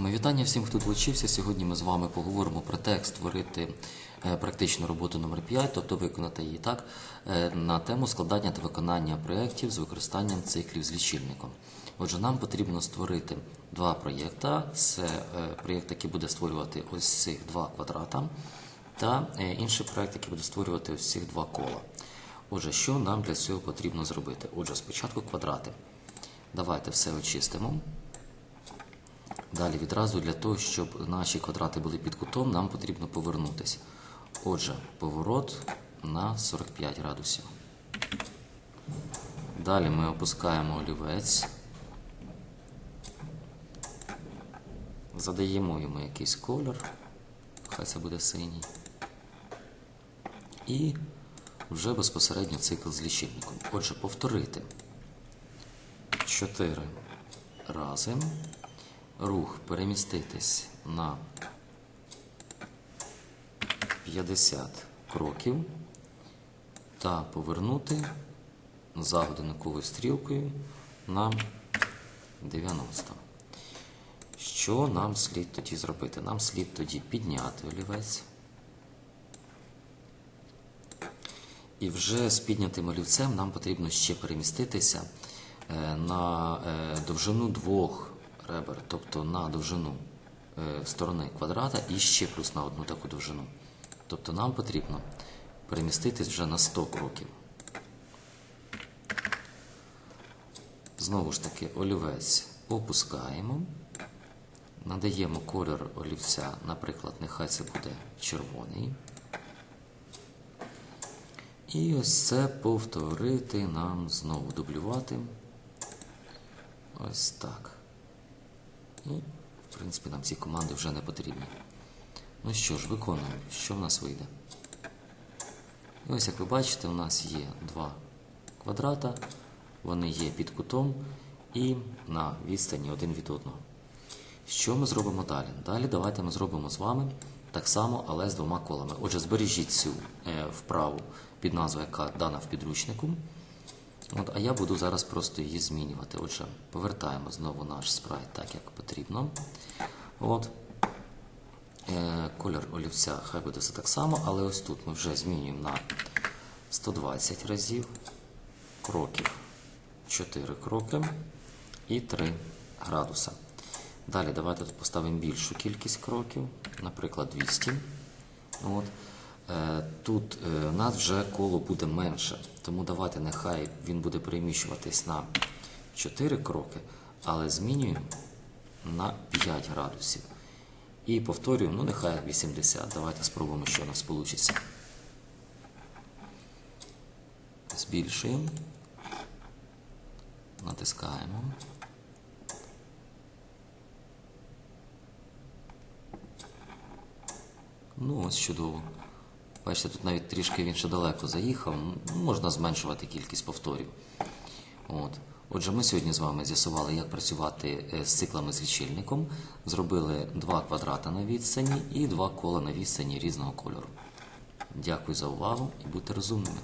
Ми вітання всім, хто долучився. Сьогодні ми з вами поговоримо про те, як створити е, практичну роботу номер 5 тобто виконати її так, е, на тему складання та виконання проєктів з використанням циклів з лічильником. Отже, нам потрібно створити два проєкти. Це е, проєкт, який буде створювати ось цих два квадрата, та інший проєкт, який буде створювати ось цих два кола. Отже, що нам для цього потрібно зробити? Отже, спочатку квадрати. Давайте все очистимо. Далі відразу для того, щоб наші квадрати були під кутом, нам потрібно повернутися. Отже, поворот на 45 градусів. Далі ми опускаємо олівець. Задаємо йому якийсь колір. Хай це буде синій. І вже безпосередньо цикл з лічильником. Отже, повторити 4 рази рух переміститись на 50 кроків та повернути за годинниковою стрілкою на 90. Що нам слід тоді зробити? Нам слід тоді підняти олівець. І вже з піднятим олівцем нам потрібно ще переміститися е, на е, довжину двох ребер, тобто на довжину е, сторони квадрата і ще плюс на одну таку довжину. Тобто нам потрібно переміститись вже на 100 кроків. Знову ж таки, олівець опускаємо, надаємо колір олівця, наприклад, нехай це буде червоний. І ось це повторити нам знову дублювати. Ось так. І, в принципі, нам ці команди вже не потрібні. Ну що ж, виконуємо, що в нас вийде. І ось, як ви бачите, у нас є два квадрата, вони є під кутом і на відстані один від одного. Що ми зробимо далі? Далі давайте ми зробимо з вами так само, але з двома колами. Отже, збережіть цю е, вправу під назвою, яка дана в підручнику. От, а я буду зараз просто її змінювати. Отже, повертаємо знову наш спрайт так, як потрібно. От. Е, колір олівця хай буде все так само, але ось тут ми вже змінюємо на 120 разів, кроків 4 кроки і 3 градуса. Далі давайте тут поставимо більшу кількість кроків, наприклад, 200. От. Е, Тут е, нас вже коло буде менше, тому давайте нехай він буде переміщуватись на 4 кроки, але змінюємо на 5 градусів. І повторюємо, ну нехай 80. Давайте спробуємо, що у нас вийде. Збільшуємо. Натискаємо. Ну, ось чудово. Бачите, тут навіть трішки він ще далеко заїхав. Можна зменшувати кількість повторів. От. Отже, ми сьогодні з вами з'ясували, як працювати е, з циклами з лічильником. Зробили два квадрата на відстані і два кола на відстані різного кольору. Дякую за увагу і будьте розумними.